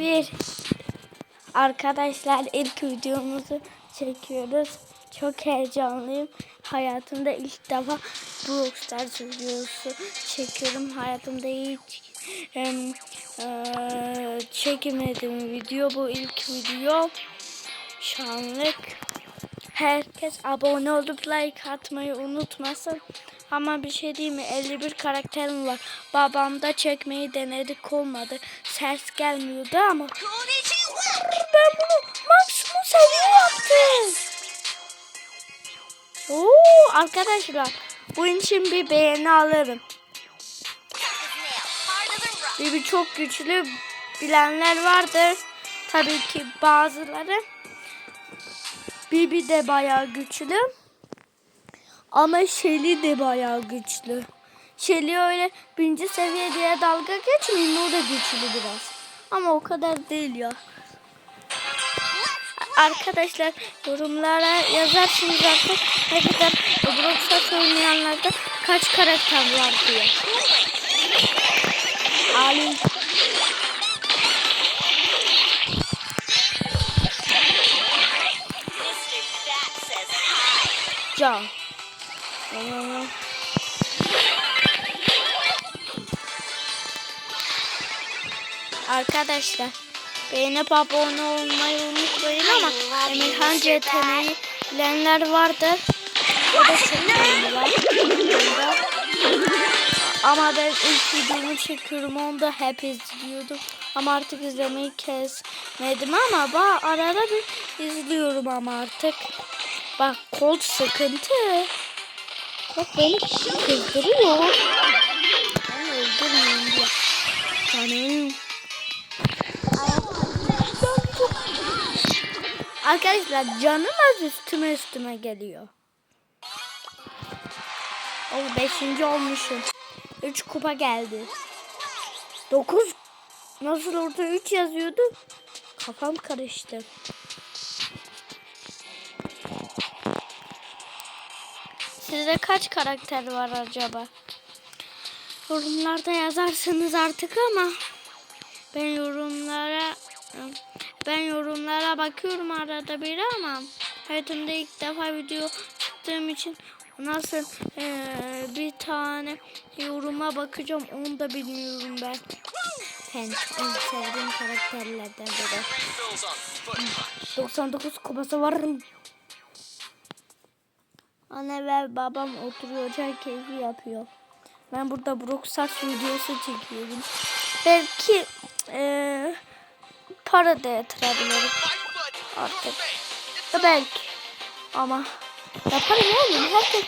Bir. Arkadaşlar ilk videomuzu çekiyoruz. Çok heyecanlıyım. Hayatımda ilk defa Brawl Stars videosu çekiyorum. Hayatımda hiç em, eee, çekmediğim video. Bu ilk video. Şanlık. Herkes abone olup like atmayı unutmasın. Ama bir şey değil mi? 51 karakterim var. Babam da çekmeyi denedik olmadı. Ses gelmiyordu ama. Ben bunu maksimum seviye yaptım. Oo arkadaşlar. Bunun için bir beğeni alırım. Bibi çok güçlü bilenler vardır. Tabii ki bazıları. Bibi de bayağı güçlü. Ama Shelly de bayağı güçlü. Shelly öyle birinci seviye diye dalga geçmeyin. O da güçlü biraz. Ama o kadar değil ya. Arkadaşlar yorumlara yazarsınız artık ne kadar Roblox oynayanlarda kaç karakter var diye. Ali. Can. Arkadaşlar beğenip abone olmayı unutmayın ama Emirhan CTN'yi bilenler vardır. O da çok. Ama ben ilk videomu çekiyorum onu da hep izliyordum. Ama artık izlemeyi kesmedim ama ba arada bir izliyorum ama artık. Bak kol sıkıntı. Bak beni kızdırıyor. Ben öldürmeyeyim diye. Canım. Arkadaşlar canım az üstüme üstüme geliyor. O beşinci olmuşum. Üç kupa geldi. Dokuz. Nasıl orada üç yazıyordu? Kafam karıştı. Sizde kaç karakter var acaba? Yorumlarda yazarsınız artık ama ben yorumlara ben yorumlara bakıyorum arada bir ama hayatımda ilk defa video çıktığım için nasıl eee, bir tane yoruma bakacağım onu da bilmiyorum ben. Ben en sevdiğim karakterlerden biri. 99 kupası var. Anne ve babam oturuyor keyfi yapıyor. Ben burada Brock Stars videosu çekiyorum. Belki eee para da yatırabilirim artık. Belki. Ama yaparım oğlum. Herkes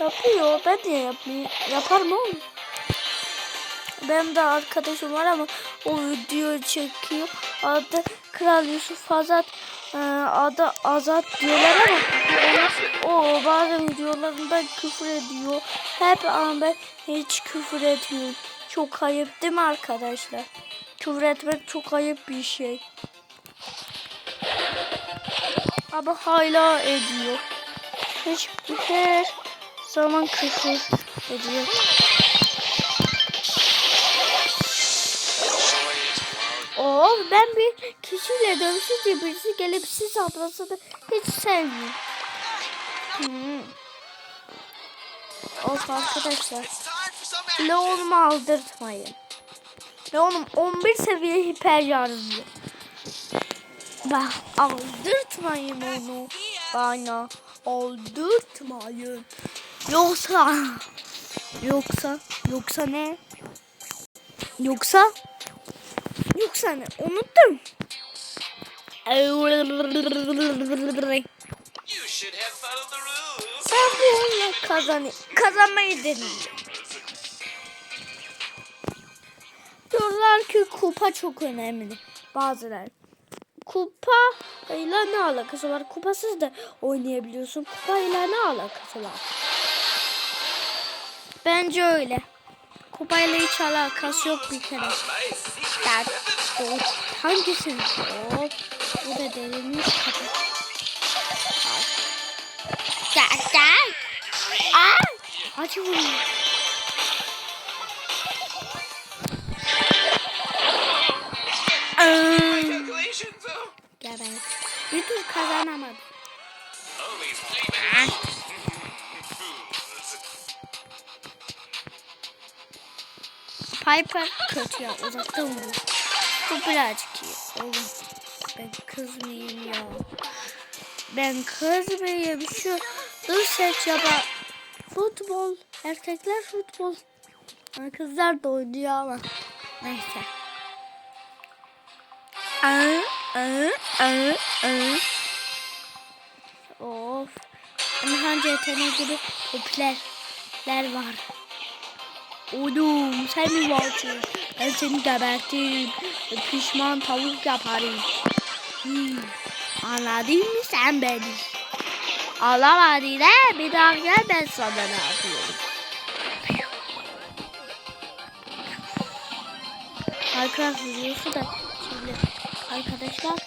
yapıyor. Ben de yapmayayım. Yaparım oğlum. Benim de arkadaşım var ama o video çekiyor. Adı Kral Yusuf Azat. Ee, adı Azat diyorlar ama o bazen videolarında küfür ediyor. Hep ama hiç küfür etmiyorum. Çok ayıp değil mi arkadaşlar? Küfür etmek çok ayıp bir şey. Ama hala ediyor. Hiç her zaman küfür ediyor. Oh ben bir kişiyle dövüşünce birisi gelip siz ablası da hiç sevmiyorum. Hmm. Of arkadaşlar. Leon'umu aldırtmayın. Leon'um 11 seviye hiper yarıyor. Bak aldırtmayın onu bana. Aldırtmayın. Yoksa yoksa yoksa ne? Yoksa yoksa ne? Unuttum. Ben bu oyunu kazan kazanmayı deneyeceğim. Diyorlar ki kupa çok önemli. Bazıları. Kupa ile ne alakası var? Kupasız da oynayabiliyorsun. Kupa ile ne alakası var? Bence öyle. Kupayla hiç alakası yok bir kere. Dert. Hop. Hangisi? Hop. Bu da derinmiş kapı. Gel gel. Aa! Acı vuruyor. Aa! kazanamadım. Always play Fools. Piper kötü ya uzaktan vuruyor. Bu birazcık iyi. Oğlum ben kızmayayım ya. Ben kızmayayım şu ya bak. Futbol. Erkekler futbol. Kızlar da oynuyor ama. Neyse. Aa, aa, aa, aa. Of. Emirhan CTN gibi popülerler var. Oğlum sen mi varsın? Ben seni gebertirim. Pişman tavuk yaparım. Hmm. Anladın mı sen beni? Alamadın he? Bir daha gel ben sana ne yapıyorum. Minecraft videosu da şimdi arkadaşlar.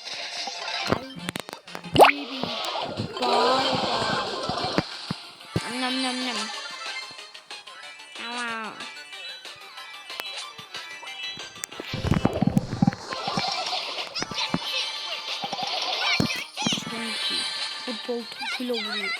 Bye bye. Nam nam nam. Futbol topuyla vuruyor.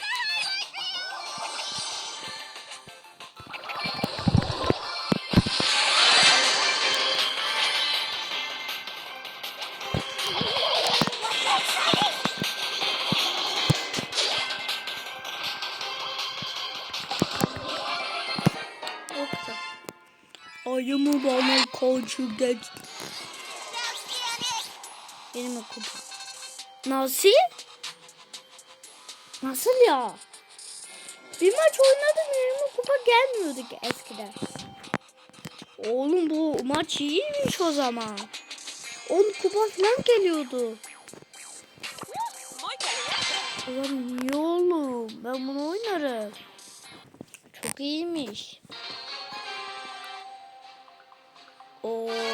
Ayımı bana koçu geç. Benim o kupa. Nasıl? Nasıl ya? Bir maç oynadım elime kupa gelmiyordu ki eskiden. Oğlum bu maç iyiymiş o zaman. 10 kupa falan geliyordu. Zaman iyi oğlum. Ben bunu oynarım. Çok iyiymiş. Oo.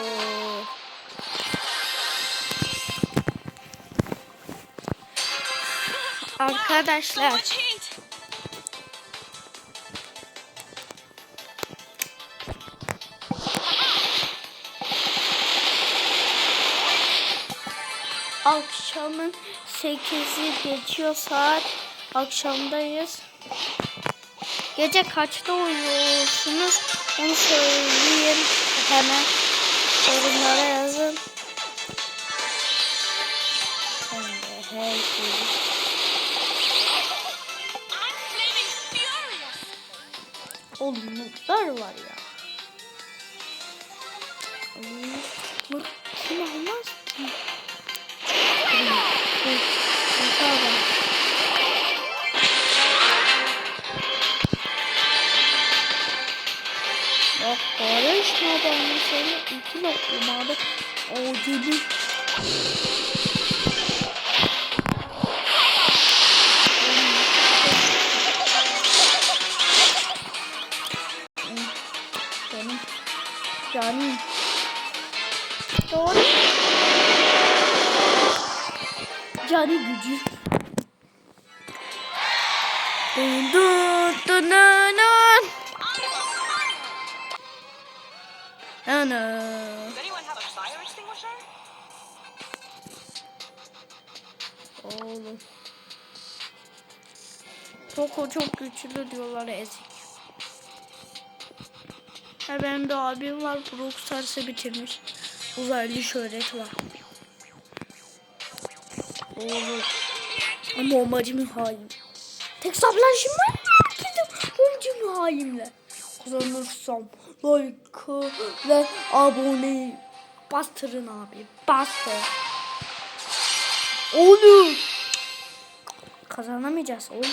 Arkadaşlar. Akşamın 8'i geçiyor saat akşamdayız. Gece kaçta uyuyorsunuz? Onu söyleyeyim. Hemen yorumlara yazın. Ben de her Oğlum notlar var ya. Kim almaz ki? Bak karışma bana seni iki lokmada acili. Benim Cani gücü. Dun dun dun dun dun. Ana. Oğlum. Çok çok güçlü diyorlar ezik. Ha benim de abim var. Brook Stars'ı bitirmiş. Uzaylı şöhret var. Oğlum. Ama o macimi hain. Tek ben gittim. Macimi hainle. Kazanırsam like ve aboneyi bastırın abi. Bastır. Oğlum. Kazanamayacağız oğlum.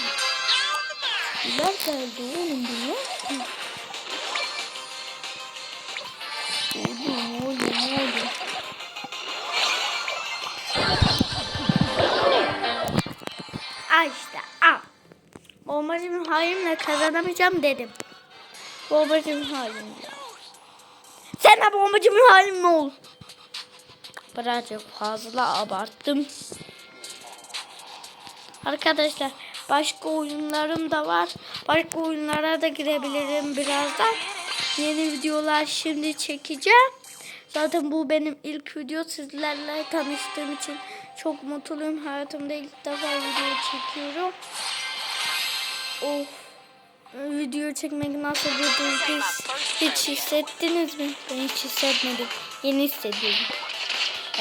Güzel geldi oğlum bunlar. Oğlum Bombacımın halimle kazanamayacağım dedim. Bombacımın halimle. Sen de bombacımın halimle ol. Birazcık fazla abarttım. Arkadaşlar başka oyunlarım da var. Başka oyunlara da girebilirim birazdan. Yeni videolar şimdi çekeceğim. Zaten bu benim ilk video sizlerle tanıştığım için çok mutluyum. Hayatımda ilk defa video çekiyorum. Of. Video çekmek nasıl bir duygu hiç hissettiniz mi? Ben hiç hissetmedim. Yeni hissediyorum.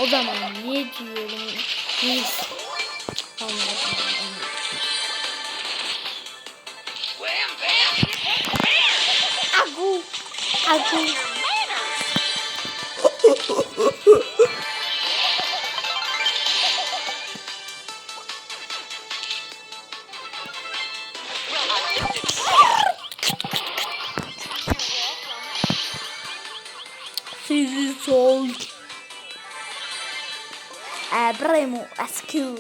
O zaman niye diyorum? Niye Anladım! Agu. Agu. That's cool.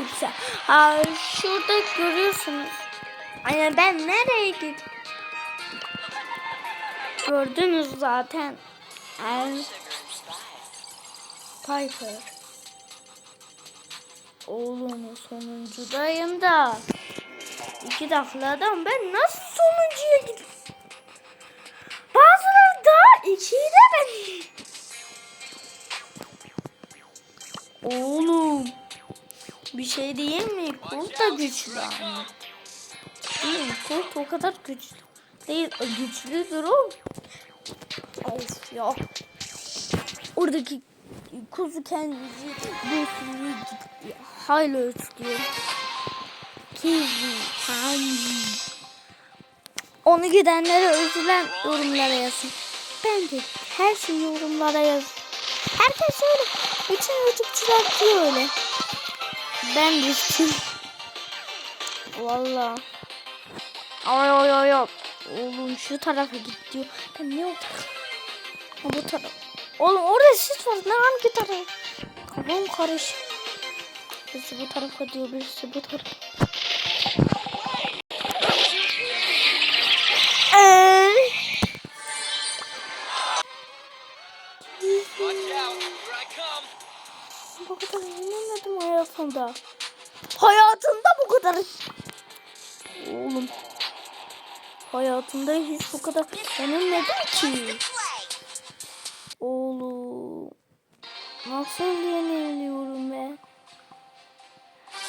Güzel. Ha, şurada görüyorsunuz. Ay ben nereye gittim? Gördünüz zaten. El Piper. Oğlum sonuncudayım da. İki dakikadan ben nasıl sonuncuya gittim? Bazıları da ikiyi ben. Oğlum. Bir şey değil mi? Kurt da güçlü ama. Değil mi? Kurt o kadar güçlü. Değil, güçlüdür o. Of ya. Oradaki kuzu kendisi götürüyor gitti. Hala ötüyor. Kizi, hangi? Onu gidenlere üzülen yorumlara yazın. Ben de her şeyi yorumlara yaz. Herkes öyle. Bütün YouTube'çular diyor öyle. Ben için. Valla. Ay ay ay ay. Oğlum şu tarafa git diyor. Ben ne o taraf? Bu taraf. Oğlum orada sis var. Ne hangi taraf? Kafam karışık. Birisi bu tarafa diyor. Birisi bu tarafa. Yenilmedim hayatımda. Bu kadar. Oğlum. Hayatımda hiç bu kadar yenilmedim ki. Oğlum. Nasıl yeniliyorum be?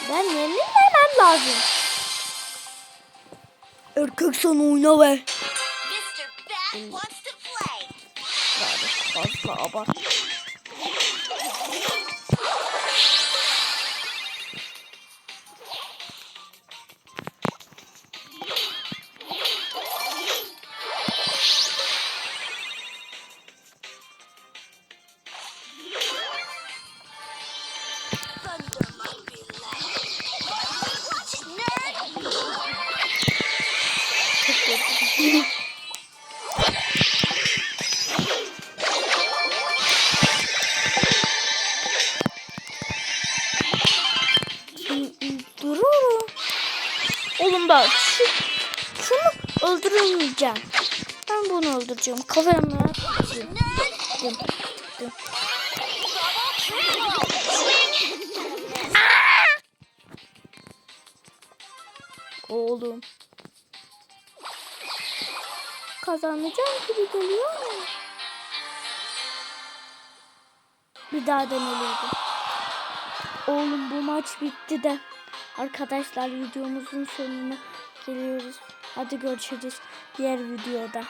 Ben yenilmemem lazım. Erkek sen oyna be. Mr. Bat wants to play. Fazla abart. Öldüreceğim. Kafamı Dım, dım, dım. Oğlum. Kazanacağım gibi geliyor mu? Bir daha demeliydim. Oğlum bu maç bitti de. Arkadaşlar videomuzun sonuna geliyoruz. Hadi görüşürüz diğer videoda.